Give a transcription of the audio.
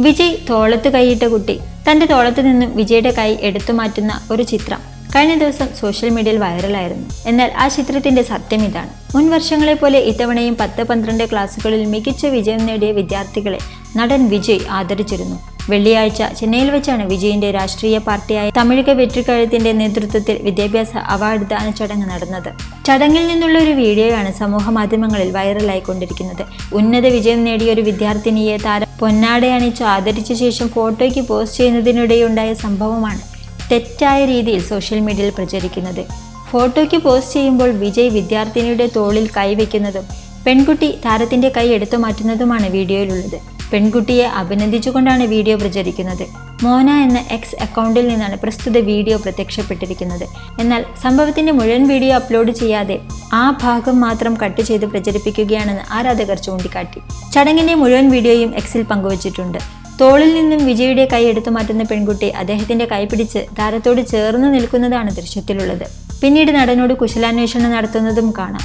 വിജയ് തോളത്ത് കൈയിട്ട കുട്ടി. തന്റെ തോളത്ത് നിന്നും വിജയുടെ കൈ എടുത്തു മാറ്റുന്ന ഒരു ചിത്രം. കഴിഞ്ഞ ദിവസം സോഷ്യൽ മീഡിയയിൽ വൈറലായിരുന്നു. എന്നാൽ ആ ചിത്രത്തിന്റെ സത്യം ഇതാണ്. മുൻ വർഷങ്ങളെ പോലെ ഇത്തവണയും പത്ത് പന്ത്രണ്ട് ക്ലാസ്സുകളിൽ മികച്ച വിജയം നേടിയ വിദ്യാർത്ഥികളെ നടൻ വിജയ് ആദരിച്ചിരുന്നു. വെള്ളിയാഴ്ച ചെന്നൈയിൽ വെച്ചാണ് വിജയിന്റെ രാഷ്ട്രീയ പാർട്ടിയായ തമിഴക വെറ്റിക്കഴുത്തിന്റെ നേതൃത്വത്തിൽ വിദ്യാഭ്യാസ അവാർഡ് ദാന ചടങ്ങ് നടന്നത്. ചടങ്ങിൽ നിന്നുള്ള ഒരു വീഡിയോയാണ് സമൂഹ മാധ്യമങ്ങളിൽ വൈറലായിക്കൊണ്ടിരിക്കുന്നത്. ഉന്നത വിജയം നേടിയ ഒരു വിദ്യാർത്ഥിനിയെ താരം പൊന്നാടയണിച്ച് ആദരിച്ച ശേഷം ഫോട്ടോയ്ക്ക് പോസ്റ്റ് ചെയ്യുന്നതിനിടെയുണ്ടായ സംഭവമാണ് തെറ്റായ രീതിയിൽ സോഷ്യൽ മീഡിയയിൽ പ്രചരിക്കുന്നത്. ഫോട്ടോയ്ക്ക് പോസ്റ്റ് ചെയ്യുമ്പോൾ വിജയ് വിദ്യാർത്ഥിനിയുടെ തോളിൽ കൈവയ്ക്കുന്നതും പെൺകുട്ടി താരത്തിന്റെ കൈ എടുത്തു മാറ്റുന്നതുമാണ് വീഡിയോയിലുള്ളത്. പെൺകുട്ടിയെ അഭിനന്ദിച്ചുകൊണ്ടാണ് വീഡിയോ പ്രചരിക്കുന്നത്. മോന എന്ന എക്സ് അക്കൗണ്ടിൽ നിന്നാണ് പ്രസ്തുത വീഡിയോ പ്രത്യക്ഷപ്പെട്ടിരിക്കുന്നത്. എന്നാൽ സംഭവത്തിന്റെ മുഴുവൻ വീഡിയോ അപ്ലോഡ് ചെയ്യാതെ ആ ഭാഗം മാത്രം കട്ട് ചെയ്ത് പ്രചരിപ്പിക്കുകയാണെന്ന് ആരാധകർ ചൂണ്ടിക്കാട്ടി. ചടങ്ങിന്റെ മുഴുവൻ വീഡിയോയും എക്സിൽ പങ്കുവച്ചിട്ടുണ്ട്. തോളിൽ നിന്നും വിജയുടെ കൈ എടുത്തു മാറ്റുന്ന പെൺകുട്ടി അദ്ദേഹത്തിന്റെ കൈ പിടിച്ച് താരത്തോട് ചേർന്ന് നിൽക്കുന്നതാണ് ദൃശ്യത്തിലുള്ളത്. പിന്നീട് നടനോട് കുശലാന്വേഷണം നടത്തുന്നതും കാണാം.